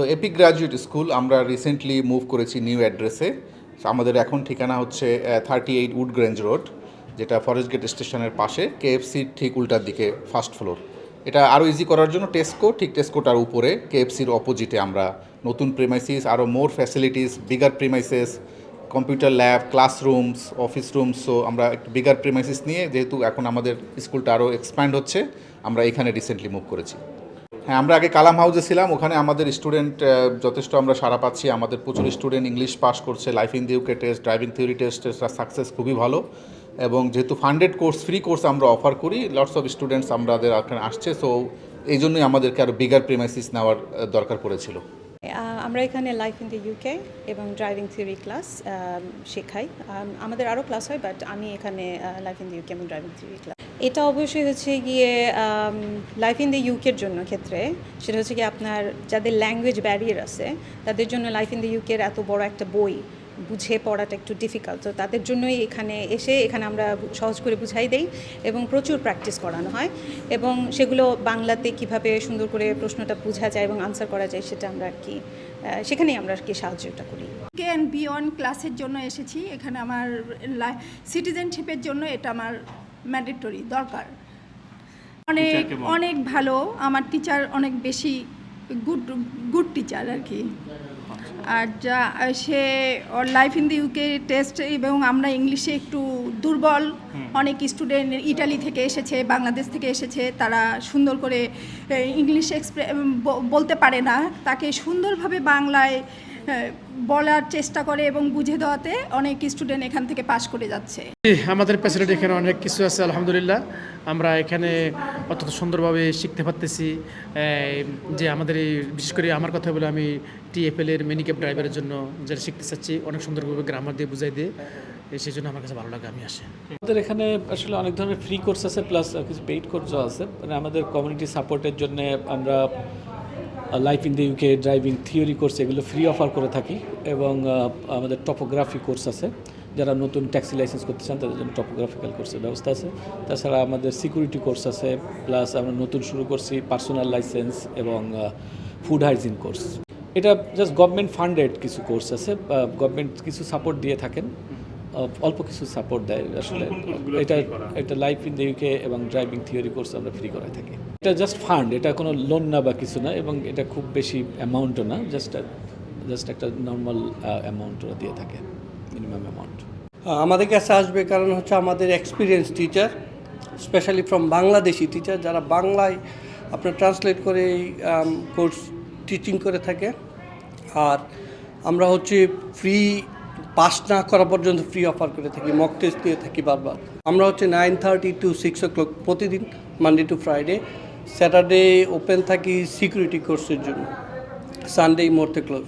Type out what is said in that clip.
So epic graduate school আমরা recently move করেছি new অ্যাড্রেসে আমাদের এখন ঠিকানা হচ্ছে থার্টি এইট উডগ্রেঞ্জ রোড যেটা ফরেস্ট গেট স্টেশনের পাশে কেএফসির ঠিক উল্টার দিকে ফার্স্ট ফ্লোর এটা আরও ইজি করার জন্য টেস্কো ঠিক টেস্কোটার উপরে কেএফসির অপোজিটে আমরা। নতুন প্রিমাইসিস আরও more facilities bigger premises computer lab classrooms office rooms so আমরা একটু বিগার প্রিমাইসিস নিয়ে, যেহেতু এখন আমাদের স্কুলটা আরও এক্সপ্যান্ড হচ্ছে, আমরা এখানে রিসেন্টলি মুভ করেছি। হ্যাঁ আমরা আগে কালাম হাউসে ছিলাম, ওখানে আমাদের স্টুডেন্ট যথেষ্ট আমরা সারা পাচ্ছি। আমাদের প্রচুর স্টুডেন্ট ইংলিশ পাস করছে life in the UK test driving theory টেস্টের সাকসেস খুবই ভালো। এবং যেহেতু ফান্ডেড কোর্স ফ্রি কোর্স আমরা অফার করি লটস অফ স্টুডেন্টস আমাদের এখানে আসছে। সো এই জন্যই আমাদেরকে আরও বিগার প্রিমাইসিস নেওয়ার দরকার পড়েছিল। আমরা এখানে লাইফ ইন দ্য ইউকে এবং ড্রাইভিং থিওরি ক্লাস শেখাই। আমাদের আরও ক্লাস হয় বাট আমি এখানে লাইফ ইন দ্য ইউকে এবং ড্রাইভিং থিওরি ক্লাস এটা অবশ্যই হচ্ছে গিয়ে লাইফ ইন দ্য ইউকের জন্য ক্ষেত্রে সেটা হচ্ছে কি আপনার যাদের ল্যাঙ্গুয়েজ ব্যারিয়ার আছে, তাদের জন্য লাইফ ইন দ্য ইউকের এত বড় একটা বই বুঝে পড়াটা একটু ডিফিকাল্ট তো তাদের জন্যই এখানে এসে এখানে আমরা সহজ করে বুঝাই দেই এবং প্রচুর প্র্যাকটিস করানো হয় এবং সেগুলো বাংলাতে কীভাবে সুন্দর করে প্রশ্নটা বোঝা যায় এবং আনসার করা যায় সেটা আমরা আর কি সেখানেই আমরা আর কি সাহায্যটা করি। কে অ্যান্ড বিয়ন্ড ক্লাসের জন্য এসেছি। এখানে আমার সিটিজেনশিপের জন্য এটা আমার ম্যান্ডেটরি দরকার। অনেক অনেক ভালো আমার টিচার অনেক বেশি গুড গুড টিচার আর কি আর যা সে ওর life in the UK test এবং আমরা ইংলিশে একটু দুর্বল। অনেক স্টুডেন্ট ইটালি থেকে এসেছে বাংলাদেশ থেকে এসেছে তারা সুন্দর করে ইংলিশ এক্সপ্রে বলতে পারে না। তাকে সুন্দরভাবে বাংলায় বলার চেষ্টা করে এবং বুঝে দেওয়াতে অনেক স্টুডেন্ট এখান থেকে পাশ করে যাচ্ছে। আমাদের ফ্যাসিলিটি এখানে অনেক কিছু আছে আলহামদুলিল্লাহ। আমরা এখানে অত্যন্ত সুন্দরভাবে শিখতে পারতেছি যে আমাদের এই বিশেষ করে আমার কথা বলে আমি টিএফএল এর মিনিক্যাপ ড্রাইভারের জন্য যারা শিখতে চাচ্ছি অনেক সুন্দরভাবে গ্রামার দিয়ে বুঝাই দিয়ে সেই জন্য আমার কাছে ভালো লাগে আমি আসি। আমাদের এখানে আসলে অনেক ধরনের ফ্রি কোর্স আছে প্লাস কিছু পেইড কোর্সও আছে। মানে আমাদের কমিউনিটি সাপোর্টের জন্য আমরা life in the UK driving theory course এগুলো ফ্রি অফার করে থাকি এবং আমাদের টপোগ্রাফি কোর্স আছে। যারা নতুন ট্যাক্সি লাইসেন্স করতে চান, তাদের জন্য টপোগ্রাফিক্যাল কোর্সের ব্যবস্থা আছে। তাছাড়া আমাদের সিকিউরিটি কোর্স আছে প্লাস আমরা নতুন শুরু করছি পার্সোনাল লাইসেন্স এবং ফুড হাইজিন কোর্স এটা জাস্ট গভর্নমেন্ট ফান্ডেড কিছু কোর্স আছে গভর্নমেন্ট কিছু সাপোর্ট দিয়ে থাকেন। অল্প কিছু সাপোর্ট দেয়। আসলে এটা এটা লাইফ ইন দ্য ইউকে এবং ড্রাইভিং থিওরি কোর্স আমরা ফ্রি করে থাকি। এটা জাস্ট ফান্ড এটা কোনো লোন না বা কিছু না এবং এটা খুব বেশি অ্যামাউন্টও না জাস্ট জাস্ট একটা নর্মাল অ্যামাউন্ট ওরা দিয়ে থাকে মিনিমাম অ্যামাউন্ট আমাদের কাছে আসবে কারণ হচ্ছে আমাদের experience teacher specially from Bangladeshi teacher যারা বাংলায় আপনার ট্রান্সলেট করে এই কোর্স টিচিং করে থাকে। আর আমরা হচ্ছে ফ্রি পাস না করা পর্যন্ত ফ্রি অফার করে থাকি মক টেস্ট দিয়ে থাকি বারবার। আমরা হচ্ছে nine thirty to six o'clock প্রতিদিন Monday to Friday Saturday open থাকি সিকিউরিটি কোর্সের জন্য। Sunday মোর্থে close